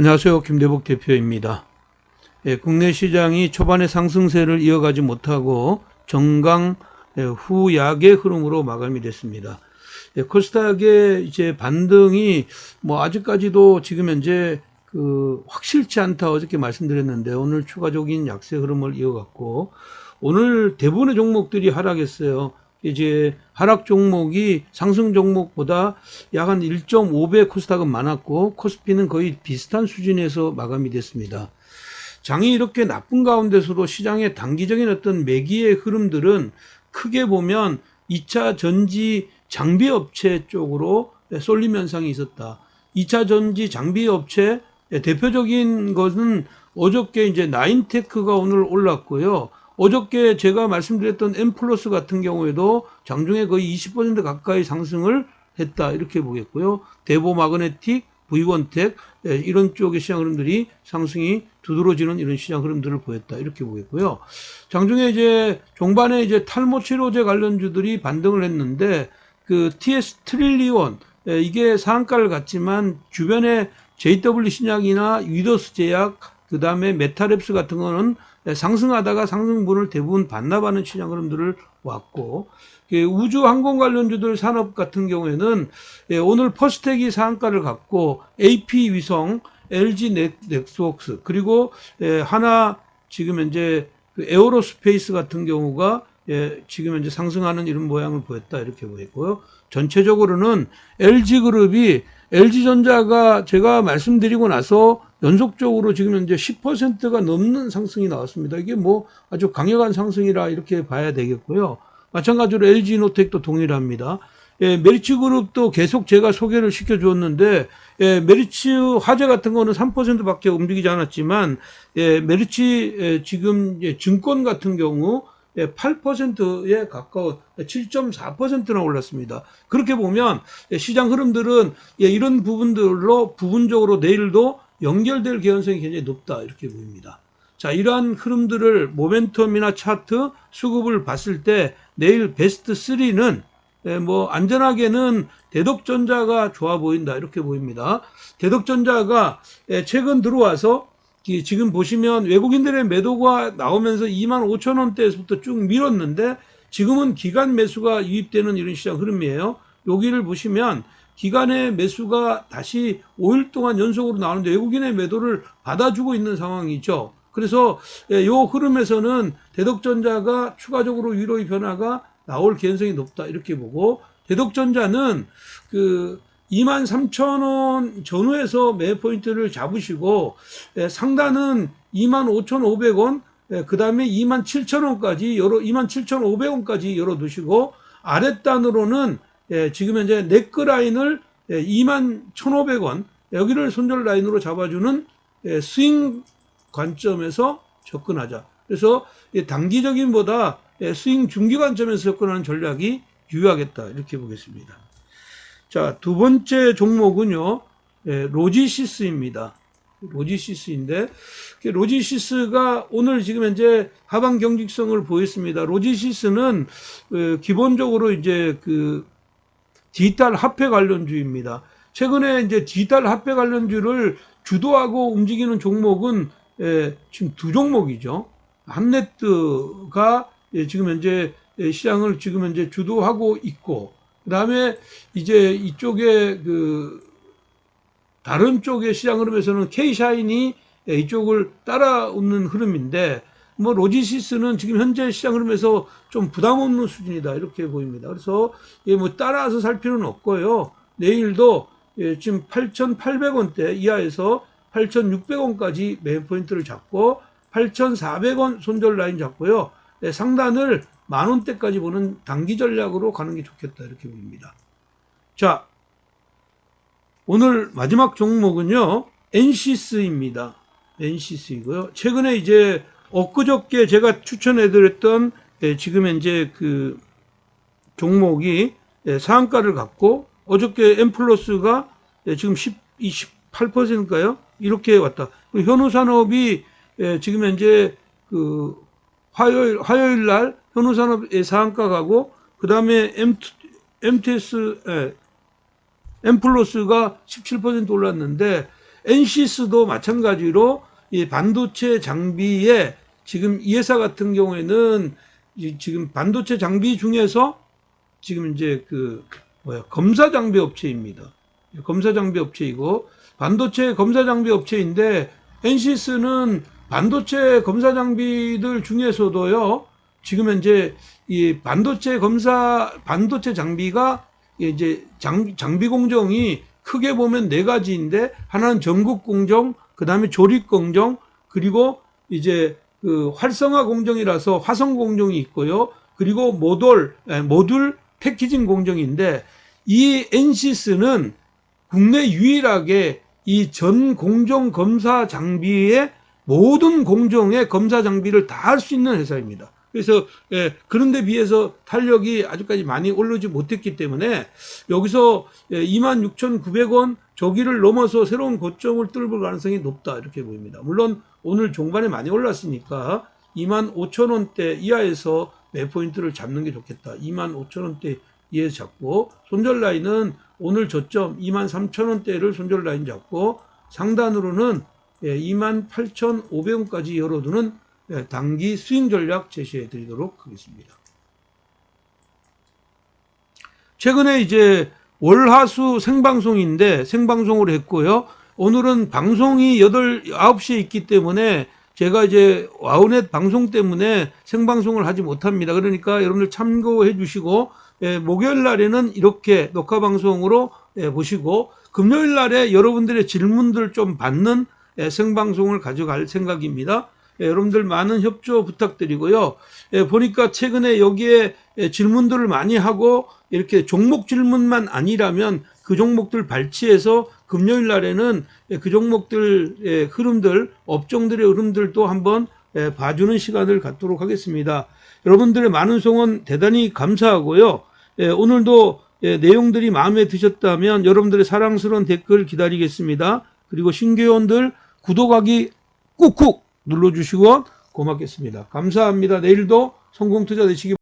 안녕하세요. 김대복 대표입니다. 예, 국내 시장이 초반에 상승세를 이어가지 못하고 정강 예, 후약의 흐름으로 마감이 됐습니다. 예, 코스닥의 이제 반등이 뭐 아직까지도 지금 현재 그 확실치 않다 어저께 말씀드렸는데 오늘 추가적인 약세 흐름을 이어갔고 오늘 대부분의 종목들이 하락했어요. 이제 하락 종목이 상승 종목보다 약 한 1.5배 코스닥은 많았고 코스피는 거의 비슷한 수준에서 마감이 됐습니다. 장이 이렇게 나쁜 가운데서도 시장의 단기적인 어떤 매기의 흐름들은 크게 보면 2차 전지 장비 업체 쪽으로 쏠림 현상이 있었다. 2차 전지 장비 업체 대표적인 것은 어저께 이제 나인테크가 오늘 올랐고요. 어저께 제가 말씀드렸던 M 플러스 같은 경우에도 장중에 거의 20% 가까이 상승을 했다 이렇게 보겠고요. 대보 마그네틱, V1텍 예, 이런 쪽의 시장 흐름들이 상승이 두드러지는 이런 시장 흐름들을 보였다 이렇게 보겠고요. 장중에 이제 종반에 이제 탈모 치료제 관련주들이 반등을 했는데 그 TS 트릴리온 예, 이게 상한가를 갔지만 주변에 JW 신약이나 위더스 제약 그 다음에 메타랩스 같은 거는 상승하다가 상승분을 대부분 반납하는 시장 흐름들을 왔고 그 우주 항공 관련주들 산업 같은 경우에는 예, 오늘 퍼스텍이 상한가를 갖고 AP 위성, LG 넥- 넥스웍스 그리고 예, 하나 지금 현재 그 에어로스페이스 같은 경우가 예, 지금 현재 상승하는 이런 모양을 보였다 이렇게 보였고요. 전체적으로는 LG 그룹이 LG 전자가 제가 말씀드리고 나서 연속적으로 지금 현재 10%가 넘는 상승이 나왔습니다. 이게 뭐 아주 강력한 상승이라 이렇게 봐야 되겠고요. 마찬가지로 LG 이노텍도 동일합니다. 예, 메리츠 그룹도 계속 제가 소개를 시켜 주었는데, 예, 메리츠 화재 같은 거는 3%밖에 움직이지 않았지만, 예, 메리츠 예, 지금 예, 증권 같은 경우 예, 8%에 가까운 7.4%나 올랐습니다. 그렇게 보면 예, 시장 흐름들은 예, 이런 부분들로 부분적으로 내일도 연결될 개연성이 굉장히 높다 이렇게 보입니다. 자, 이러한 흐름들을 모멘텀이나 차트 수급을 봤을 때 내일 베스트 3는 예, 뭐 안전하게는 대덕전자가 좋아 보인다 이렇게 보입니다. 대덕전자가 예, 최근 들어와서 이 지금 보시면 외국인들의 매도가 나오면서 2만 5천 원대에서부터 쭉 밀었는데 지금은 기간 매수가 유입되는 이런 시장 흐름이에요. 여기를 보시면 기간의 매수가 다시 5일 동안 연속으로 나오는데 외국인의 매도를 받아주고 있는 상황이죠. 그래서 이 흐름에서는 대덕전자가 추가적으로 위로의 변화가 나올 개연성이 높다 이렇게 보고 대덕전자는 그 2만 3천 원 전후에서 매 포인트를 잡으시고 예, 상단은 2만 5천 5백원 그 다음에 2만 7천 원까지 열어 2만 7천 5백원까지 열어 두시고 아랫단으로는 예, 지금 현재 네크 라인을 예, 2만 1,500원 여기를 손절 라인으로 잡아주는 예, 스윙 관점에서 접근하자. 그래서 이 단기적인 보다 예, 스윙 중기 관점에서 접근하는 전략이 유효하겠다 이렇게 보겠습니다. 자, 두 번째 종목은요, 예, 로지시스입니다. 로지시스인데, 그 로지시스가 오늘 지금 현재 하방 경직성을 보였습니다. 로지시스는 어, 기본적으로 이제 그 디지털 화폐 관련주입니다. 최근에 이제 디지털 화폐 관련주를 주도하고 움직이는 종목은 예, 지금 두 종목이죠. 함네트가 예, 지금 현재 예, 시장을 지금 현재 주도하고 있고, 그 다음에 이제 이쪽에 그 다른 쪽의 시장 흐름에서는 K샤인이 예, 이쪽을 따라오는 흐름인데, 뭐 로지시스는 지금 현재 시장 흐름에서 좀 부담 없는 수준이다 이렇게 보입니다. 그래서 예, 뭐 따라서 살 필요는 없고요. 내일도 예, 지금 8,800원대 이하에서 8,600원까지 매매 포인트를 잡고 8,400원 손절 라인 잡고요. 예, 상단을 만 원대까지 보는 단기 전략으로 가는 게 좋겠다 이렇게 보입니다. 자, 오늘 마지막 종목은요. NC스입니다. NC스이고요. 최근에 이제 엊그저께 제가 추천해드렸던 예, 지금 현재 그 종목이 예, 상한가를 갖고 어저께 M 플러스가 예, 지금 10, 28%인가요? 이렇게 왔다. 현우산업이 예, 지금 현재 그 화요일 화요일 날 현우산업의 상한가 가고 그 다음에 MTS 예, M 플러스가 17% 올랐는데 NCS도 마찬가지로 이 반도체 장비에 지금 이 회사 같은 경우에는 이 지금 반도체 장비 중에서 지금 이제 그 뭐야 검사 장비 업체입니다. 검사 장비 업체이고 반도체 검사 장비 업체인데 NCS는 반도체 검사 장비들 중에서도요. 지금 현재 이 반도체 검사 반도체 장비가 이제 장, 장비 공정이 크게 보면 네 가지인데 하나는 전국 공정, 그 다음에 조립 공정, 그리고 이제 그 활성화 공정이라서 화성 공정이 있고요. 그리고 모듈 에, 모듈 패키징 공정인데 이 NCS는 국내 유일하게 이 전 공정 검사 장비의 모든 공정의 검사 장비를 다 할 수 있는 회사입니다. 그래서 예, 그런데 비해서 탄력이 아직까지 많이 오르지 못했기 때문에 여기서 예, 26,900원 저기를 넘어서 새로운 고점을 뚫을 가능성이 높다 이렇게 보입니다. 물론 오늘 종반에 많이 올랐으니까 25,000원대 이하에서 매 포인트를 잡는 게 좋겠다. 25,000원대 이하에서 잡고 손절 라인은 오늘 저점 23,000원대를 손절 라인 잡고 상단으로는 예, 28,500원까지 열어두는 예, 단기 스윙 전략 제시해 드리도록 하겠습니다. 최근에 이제 월화수 생방송인데 생방송을 했고요. 오늘은 방송이 8, 9시에 있기 때문에 제가 이제 와우넷 방송 때문에 생방송을 하지 못합니다. 그러니까 여러분들 참고해 주시고 예, 목요일 날에는 이렇게 녹화 방송으로 예, 보시고 금요일 날에 여러분들의 질문들 좀 받는 예, 생방송을 가져갈 생각입니다. 예, 여러분들 많은 협조 부탁드리고요. 예, 보니까 최근에 여기에 예, 질문들을 많이 하고 이렇게 종목 질문만 아니라면 그 종목들 발치해서 금요일 날에는 예, 그 종목들 의 흐름들, 업종들의 흐름들도 한번 예, 봐주는 시간을 갖도록 하겠습니다. 여러분들의 많은 성원 대단히 감사하고요. 예, 오늘도 예, 내용들이 마음에 드셨다면 여러분들의 사랑스러운 댓글 기다리겠습니다. 그리고 신규원들 구독하기 꾹꾹 눌러주시고 고맙겠습니다. 감사합니다. 내일도 성공 투자 되시기